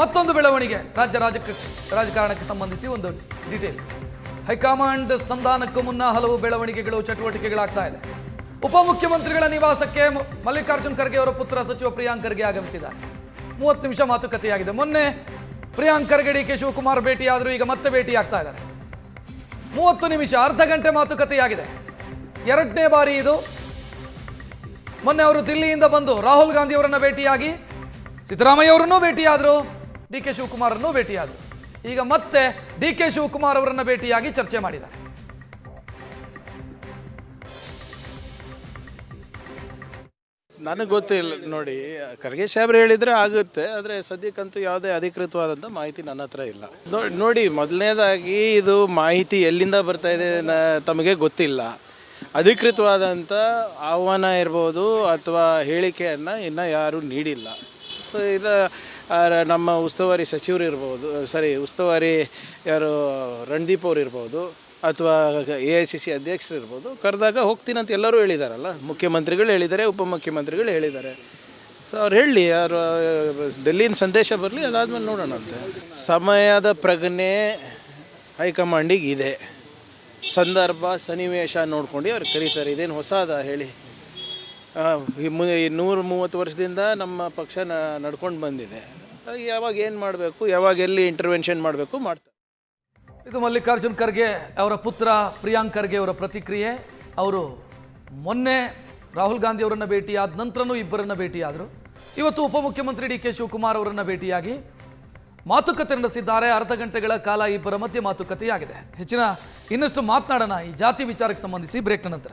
ಮತ್ತೊಂದು ಬೆಳವಣಿಗೆ. ರಾಜ್ಯ ರಾಜಕ ರಾಜಕಾರಣಕ್ಕೆ ಸಂಬಂಧಿಸಿ ಒಂದು ಡೀಟೇಲ್ ಹೈಕಮಾಂಡ್ ಸಂಧಾನಕ್ಕೂ ಮುನ್ನ ಹಲವು ಬೆಳವಣಿಗೆಗಳು, ಚಟುವಟಿಕೆಗಳಾಗ್ತಾ ಇದೆ. ಉಪಮುಖ್ಯಮಂತ್ರಿಗಳ ನಿವಾಸಕ್ಕೆ ಮಲ್ಲಿಕಾರ್ಜುನ್ ಖರ್ಗೆ ಅವರ ಪುತ್ರ ಸಚಿವ ಪ್ರಿಯಾಂಕ್ ಖರ್ಗೆ ಆಗಮಿಸಿದ್ದಾರೆ. ಮೂವತ್ತು ನಿಮಿಷ ಮಾತುಕತೆಯಾಗಿದೆ. ಮೊನ್ನೆ ಪ್ರಿಯಾಂಕ್ ಖರ್ಗೆ ಡಿ ಕೆ ಶಿವಕುಮಾರ್ ಭೇಟಿಯಾದರೂ ಈಗ ಮತ್ತೆ ಭೇಟಿ ಆಗ್ತಾ ಇದ್ದಾರೆ. ಮೂವತ್ತು ನಿಮಿಷ, ಅರ್ಧ ಗಂಟೆ ಮಾತುಕತೆಯಾಗಿದೆ. ಎರಡನೇ ಬಾರಿ ಇದು. ಮೊನ್ನೆ ಅವರು ದಿಲ್ಲಿಯಿಂದ ಬಂದು ರಾಹುಲ್ ಗಾಂಧಿ ಅವರನ್ನು ಭೇಟಿಯಾಗಿ ಸಿದ್ದರಾಮಯ್ಯ ಅವರನ್ನೂ ಭೇಟಿಯಾದರು. ಡಿ ಕೆ ಶಿವಕುಮಾರನ್ನು ಭೇಟಿಯಾದರು. ಈಗ ಮತ್ತೆ ಡಿ ಕೆ ಶಿವಕುಮಾರ್ ಅವರನ್ನು ಭೇಟಿಯಾಗಿ ಚರ್ಚೆ ಮಾಡಿದ್ದಾರೆ. ನನಗೆ ಗೊತ್ತಿಲ್ಲ ನೋಡಿ ಖರ್ಗೆ ಸಾಹೇಬ್ರು ಹೇಳಿದರೆ ಆಗುತ್ತೆ ಆದರೆ ಸದ್ಯಕ್ಕಂತೂ ಯಾವುದೇ ಅಧಿಕೃತವಾದಂಥ ಮಾಹಿತಿ ನನ್ನ ಹತ್ರ ಇಲ್ಲ. ನೋಡಿ ಮೊದಲನೇದಾಗಿ ಇದು ಮಾಹಿತಿ ಎಲ್ಲಿಂದ ಬರ್ತಾ ಇದೆ ತಮಗೆ ಗೊತ್ತಿಲ್ಲ. ಅಧಿಕೃತವಾದಂಥ ಆಹ್ವಾನ ಇರ್ಬೋದು ಅಥವಾ ಹೇಳಿಕೆಯನ್ನು ಇನ್ನೂ ಯಾರೂ ನೀಡಿಲ್ಲ. ಸೊ ಆ, ನಮ್ಮ ಉಸ್ತುವಾರಿ ಸಚಿವರು ಇರ್ಬೋದು ಸರಿ ಉಸ್ತುವಾರಿ ಯಾರು, ರಣದೀಪ್ ಅವ್ರು ಇರ್ಬೋದು, ಅಥವಾ ಎ ಐ ಸಿ ಸಿ ಅಧ್ಯಕ್ಷರು ಇರ್ಬೋದು, ಕರೆದಾಗ ಹೋಗ್ತೀನಿ ಅಂತ ಎಲ್ಲರೂ ಹೇಳಿದಾರಲ್ಲ, ಮುಖ್ಯಮಂತ್ರಿಗಳು ಹೇಳಿದ್ದಾರೆ, ಉಪಮುಖ್ಯಮಂತ್ರಿಗಳು ಹೇಳಿದ್ದಾರೆ. ಸೊ ಅವ್ರು ಹೇಳಿ, ಯಾರು ಡೆಲ್ಲಿನ ಸಂದೇಶ ಬರಲಿ, ಅದಾದಮೇಲೆ ನೋಡೋಣ ಅಂತ. ಸಮಯದ ಪ್ರಜ್ಞೆ ಹೈಕಮಾಂಡಿಗೆ ಇದೆ. ಸಂದರ್ಭ, ಸನ್ನಿವೇಶ ನೋಡ್ಕೊಂಡು ಅವ್ರು ಕರೀತಾರೆ. ಇದೇನು ಹೊಸದ ಹೇಳಿ. ಈ ಮು, ಈ ನೂರು ಮೂವತ್ತು ವರ್ಷದಿಂದ ನಮ್ಮ ಪಕ್ಷ ನಡ್ಕೊಂಡು ಬಂದಿದೆ. ಯಾವಾಗ ಏನು ಮಾಡಬೇಕು, ಯಾವಾಗ ಎಲ್ಲಿ ಇಂಟರ್ವೆನ್ಷನ್ ಮಾಡಬೇಕು ಮಾಡ್ತಾರೆ. ಇದು ಮಲ್ಲಿಕಾರ್ಜುನ್ ಖರ್ಗೆ ಅವರ ಪುತ್ರ ಪ್ರಿಯಾಂಕ್ ಖರ್ಗೆ ಅವರ ಪ್ರತಿಕ್ರಿಯೆ. ಅವರು ಮೊನ್ನೆ ರಾಹುಲ್ ಗಾಂಧಿ ಅವರನ್ನ ಭೇಟಿಯಾದ ನಂತರನೂ ಇಬ್ಬರನ್ನ ಭೇಟಿಯಾದರು. ಇವತ್ತು ಉಪಮುಖ್ಯಮಂತ್ರಿ ಡಿ ಕೆ ಶಿವಕುಮಾರ್ ಅವರನ್ನ ಭೇಟಿಯಾಗಿ ಮಾತುಕತೆ ನಡೆಸಿದ್ದಾರೆ. ಅರ್ಧ ಗಂಟೆಗಳ ಕಾಲ ಇಬ್ಬರ ಮಧ್ಯೆ ಮಾತುಕತೆಯಾಗಿದೆ. ಹೆಚ್ಚಿನ ಇನ್ನಷ್ಟು ಮಾತನಾಡೋಣ ಈ ಜಾತಿ ವಿಚಾರಕ್ಕೆ ಸಂಬಂಧಿಸಿ ಬ್ರೇಕ್ನ ನಂತರ.